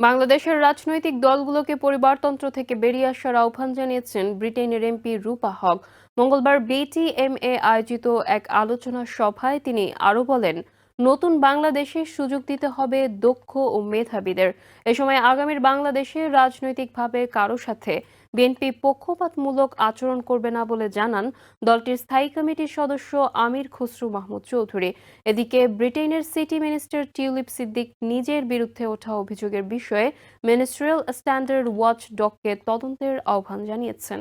বাংলাদেশের রাজনৈতিক দলগুলোকে পরিবারতন্ত্র থেকে বেরিয়ে আসার আহ্বান জানিয়েছেন ব্রিটেনের এমপি রূপা হক। মঙ্গলবার বিটিএমএ আয়োজিত এক আলোচনা সভায় তিনি আরও বলেন নতুন বাংলাদেশে সুযোগ দিতে হবে দক্ষ ও মেধাবীদের। এ সময় আগামীর বাংলাদেশে রাজনৈতিকভাবে কারও সাথে বিএনপি পক্ষপাতমূলক আচরণ করবে না বলে জানান দলটির স্থায়ী কমিটির সদস্য আমির খসরু মাহমুদ চৌধুরী। এদিকে ব্রিটেনের সিটি মিনিস্টার টিউলিপ সিদ্দিক নিজের বিরুদ্ধে ওঠা অভিযোগের বিষয়ে মিনিস্ট্রিয়াল স্ট্যান্ডার্ড ওয়াচ ডককে তদন্তের আহ্বান জানিয়েছেন।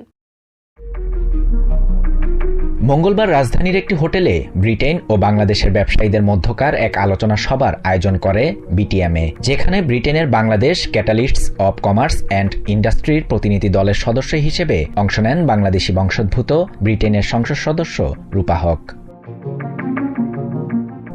মঙ্গলবার রাজধানীর একটি হোটেলে ব্রিটেন ও বাংলাদেশের ব্যবসায়ীদের মধ্যকার এক আলোচনা সভার আয়োজন করে বিটিএমএ, যেখানে ব্রিটেনের Bangladesh catalysts of commerce and ইন্ডাস্ট্রির প্রতিনিধি দলের সদস্য হিসেবে অংশ নেন বাংলাদেশি বংশোদ্ভূত ব্রিটেনের সংসদ সদস্য রূপা হক।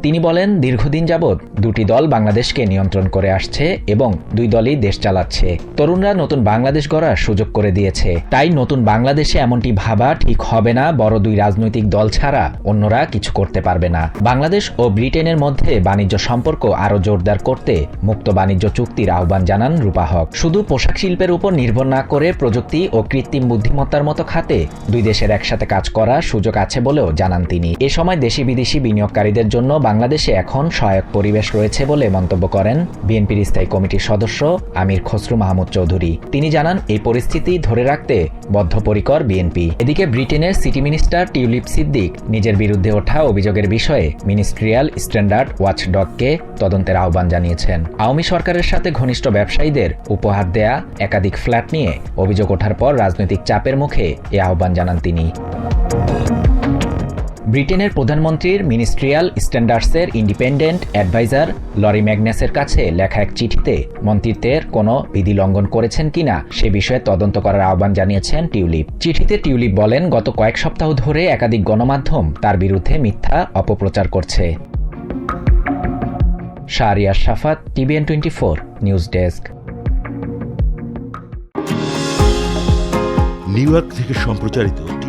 তিনি বলেন, দীর্ঘদিন যাবৎ দুটি দল বাংলাদেশকে নিয়ন্ত্রণ করে আসছে এবং দুই দলই দেশ চালাচ্ছে। তরুণরা নতুন বাংলাদেশ গড়ার সুযোগ করে দিয়েছে। তাই নতুন বাংলাদেশে এমনটি ভাবা ঠিক হবে না, বড় দুই রাজনৈতিক দল ছাড়া অন্যরা কিছু করতে পারবে না। বাংলাদেশ ও ব্রিটেনের মধ্যে বাণিজ্য সম্পর্ক আরও জোরদার করতে মুক্ত বাণিজ্য চুক্তির আহ্বান জানান রূপা হক। শুধু পোশাক শিল্পের উপর নির্ভর না করে প্রযুক্তি ও কৃত্রিম বুদ্ধিমত্তার মতো খাতে দুই দেশের একসাথে কাজ করার সুযোগ আছে বলেও জানান তিনি। এ সময় দেশি বিদেশি বিনিয়োগকারীদের জন্য বাংলাদেশে এখন সহায়ক পরিবেশ রয়েছে বলে মন্তব্য করেন বিএনপির স্থায়ী কমিটির সদস্য আমির খসরু মাহমুদ চৌধুরী। তিনি জানান, এই পরিস্থিতি ধরে রাখতে বদ্ধপরিকর বিএনপি। এদিকে ব্রিটেনের সিটি মিনিস্টার টিউলিপ সিদ্দিক নিজের বিরুদ্ধে ওঠা অভিযোগের বিষয়ে মিনিস্ট্রিয়াল স্ট্যান্ডার্ড ওয়াচডগকে তদন্তের আহ্বান জানিয়েছেন। আওয়ামী সরকারের সাথে ঘনিষ্ঠ ব্যবসায়ীদের উপহার দেয়া, একাধিক ফ্ল্যাট নিয়ে অভিযোগ ওঠার পর রাজনৈতিক চাপের মুখে এ আহ্বান জানান তিনি। ব্রিটেনের প্রধানমন্ত্রীর মিনিস্ট্রিয়াল স্ট্যান্ডার্ডসের ইন্ডিপেন্ডেন্ট অ্যাডভাইজার লরি ম্যাগনাসের কাছে লেখা এক চিঠিতে মন্ত্রিত্বের কোনো বিধি লঙ্ঘন করেছেন কিনা সে বিষয়ে তদন্ত করার আহ্বান জানিয়েছেন টিউলিপ। চিঠিতে টিউলিপ বলেন, গত কয়েক সপ্তাহ ধরে একাধিক গণমাধ্যম তার বিরুদ্ধে মিথ্যা অপপ্রচার করছে। Shahriar Shafat, TVN twenty four, news desk. New York থেকে সম্প্রচারিত